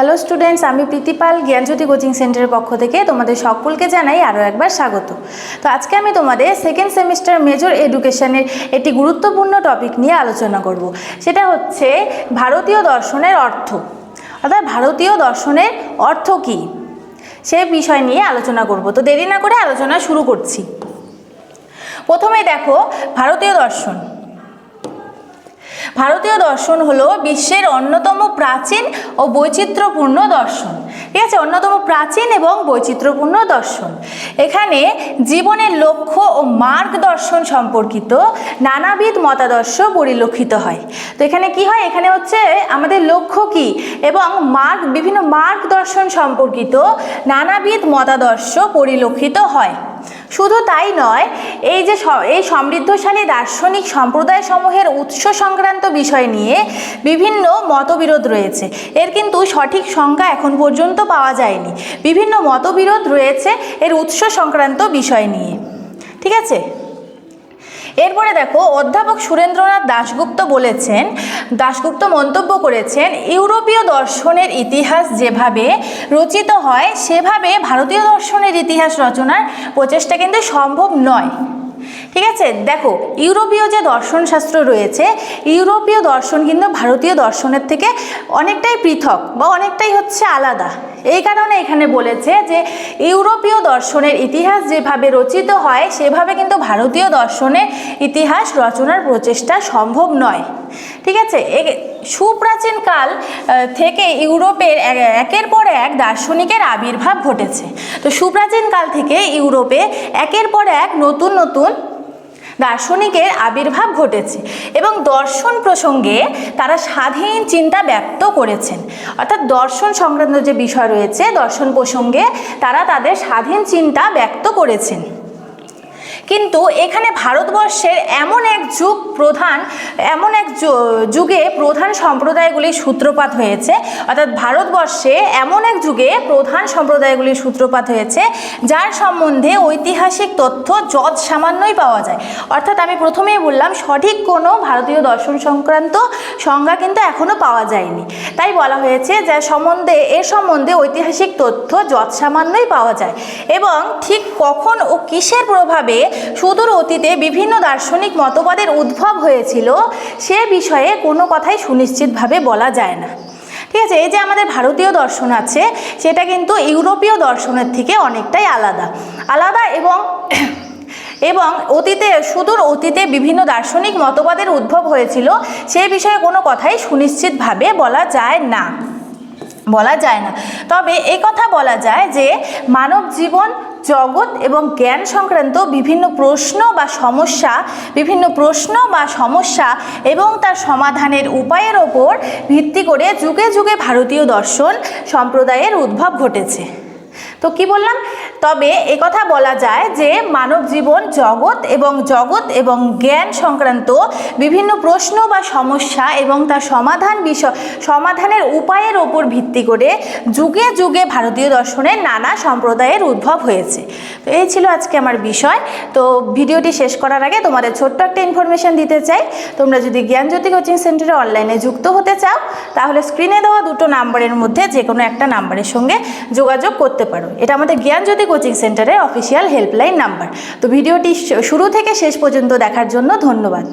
Hello students আমি প্রীতিপাল জ্ঞানজ্যোতি coaching সেন্টারের পক্ষ থেকে তোমাদের সকলকে জানাই আরও একবার স্বাগত। তো আজকে আমি তোমাদের সেকেন্ড সেমিস্টার মেজর এডুকেশনের একটি গুরুত্বপূর্ণ টপিক নিয়ে আলোচনা করব। সেটা হচ্ছে ভারতীয় দর্শনের অর্থ। অর্থাৎ ভারতীয় দর্শনের অর্থ কী? সে বিষয় নিয়ে আলোচনা করব। তো দেরি না করে আলোচনা শুরু করছি। প্রথমে দেখো, ভারতীয় দর্শন। ভারতীয় দর্শন হলো বিশ্বের অন্যতম প্রাচীন ও বৈচিত্র্যপূর্ণ দর্শন। ঠিক আছে? অন্যতম প্রাচীন এবং বৈচিত্র্যপূর্ণ দর্শন। এখানে জীবনের লক্ষ্য ও মার্গ দর্শন সম্পর্কিত নানাবিধ মতাদর্শ পরিলক্ষিত হয়। তো এখানে কি হয়? এখানে হচ্ছে আমাদের লক্ষ্য কি? এবং মার্গ, বিভিন্ন মার্গ দর্শন সম্পর্কিত নানাবিধ মতাদর্শ পরিলক্ষিত হয়। শুধু তাই নয়, এই যে এই সমৃদ্ধশালী দার্শনিক সম্প্রদায় সমূহের উৎস সংক্রান্ত বিষয় নিয়ে বিভিন্ন মতবিরোধ রয়েছে। এর কিন্তু সঠিক সংজ্ঞা এখন পর্যন্ত পাওয়া যায়নি। বিভিন্ন মতবিরোধ রয়েছে এর উৎস সংক্রান্ত বিষয় নিয়ে। ঠিক আছে? এরপরে দেখো, অধ্যাপক সুরেন্দ্রনাথ দাশগুপ্ত বলেছেন, দাশগুপ্ত মন্তব্য করেছেন, ইউরোপীয় দর্শনের ইতিহাস যেভাবে রচিত হয়, সেভাবে ভারতীয় দর্শনের ইতিহাস রচনার প্রচেষ্টা কিন্তু সম্ভব নয়। ঠিক আছে? দেখো, ইউরোপীয় যে দর্শনশাস্ত্র রয়েছে, ইউরোপীয় দর্শন কিন্তু ভারতীয় দর্শনের থেকে অনেকটাই পৃথক বা অনেকটাই হচ্ছে আলাদা। এই কারণে এখানে বলেছে যে ইউরোপীয় দর্শনের ইতিহাস যেভাবে রচিত হয়, সেভাবে কিন্তু ভারতীয় দর্শনের ইতিহাস রচনার প্রচেষ্টা সম্ভব নয়। ঠিক আছে? সুপ্রাচীন কাল থেকে ইউরোপের একের পর এক দার্শনিকের আবির্ভাব ঘটেছে। তো সুপ্রাচীন কাল থেকে ইউরোপে একের পর এক নতুন নতুন দার্শনিকের আবির্ভাব ঘটেছে এবং দর্শন প্রসঙ্গে তারা স্বাধীন চিন্তা ব্যক্ত করেছেন। অর্থাৎ দর্শন সংক্রান্ত যে বিষয় রয়েছে, দর্শন প্রসঙ্গে তারা তাদের স্বাধীন চিন্তা ব্যক্ত করেছেন। কিন্তু এখানে ভারতবর্ষের এমন এক যুগ প্রধান, এমন এক যুগে প্রধান সম্প্রদায়গুলির সূত্রপাত হয়েছে। অর্থাৎ ভারতবর্ষে এমন এক যুগে প্রধান সম্প্রদায়গুলির সূত্রপাত হয়েছে, যার সম্বন্ধে ঐতিহাসিক তথ্য যৎ সামান্যই পাওয়া যায়। অর্থাৎ আমি প্রথমেই বললাম, সঠিক কোনো ভারতীয় দর্শন সংক্রান্ত সংজ্ঞা কিন্তু এখনও পাওয়া যায়নি। তাই বলা হয়েছে যে সম্বন্ধে, এর সম্বন্ধে ঐতিহাসিক তথ্য যৎ সামান্যই পাওয়া যায়। এবং ঠিক কখন ও কিসের প্রভাবে সুদূর অতীতে বিভিন্ন দার্শনিক মতবাদের উদ্ভব হয়েছিল, সে বিষয়ে কোনো কথাই সুনিশ্চিতভাবে বলা যায় না। ঠিক আছে, এই যে আমাদের ভারতীয় দর্শন আছে, সেটা কিন্তু ইউরোপীয় দর্শনের থেকে অনেকটাই আলাদা। আলাদা এবং এবং অতীতে, সুদূর অতীতে বিভিন্ন দার্শনিক মতবাদের উদ্ভব হয়েছিল, সে বিষয়ে কোনো কথাই সুনিশ্চিতভাবে বলা যায় না। বলা যায় না। তবে এই কথা বলা যায় যে, মানব জীবন জগৎ এবং জ্ঞান সংক্রান্ত বিভিন্ন প্রশ্ন বা সমস্যা, বিভিন্ন প্রশ্ন বা সমস্যা এবং তার সমাধানের উপায়ের ওপর ভিত্তি করে যুগে যুগে ভারতীয় দর্শন সম্প্রদায়ের উদ্ভব ঘটেছে। তো কি বললাম? তবে কথা বলা যায় যে মানব জীবন জগৎ এবং জগৎ এবং জ্ঞান সংক্রান্ত বিভিন্ন প্রশ্ন বা সমস্যা এবং তার সমাধান বিষয়, সমাধানের উপায়ের ওপর ভিত্তি করে যুগে যুগে ভারতীয় দর্শনের নানা সম্প্রদায়ের উদ্ভব হয়েছে। তো এই ছিল আজকে আমার বিষয়। তো ভিডিওটি শেষ করার আগে তোমাদের ছোট্ট একটা ইনফরমেশান দিতে চাই। তোমরা যদি জ্ঞানজ্যোতি কোচিং সেন্টারে অনলাইনে যুক্ত হতে চাও, তাহলে স্ক্রিনে দেওয়া দুটো নাম্বারের মধ্যে যে কোনো একটা নাম্বারের সঙ্গে যোগাযোগ করতে পারো। এটা আমাদের জ্ঞানজ্যোতি কোচিং সেন্টারের অফিসিয়াল হেল্পলাইন নাম্বার তো ভিডিওটি শুরু থেকে শেষ পর্যন্ত দেখার জন্য ধন্যবাদ।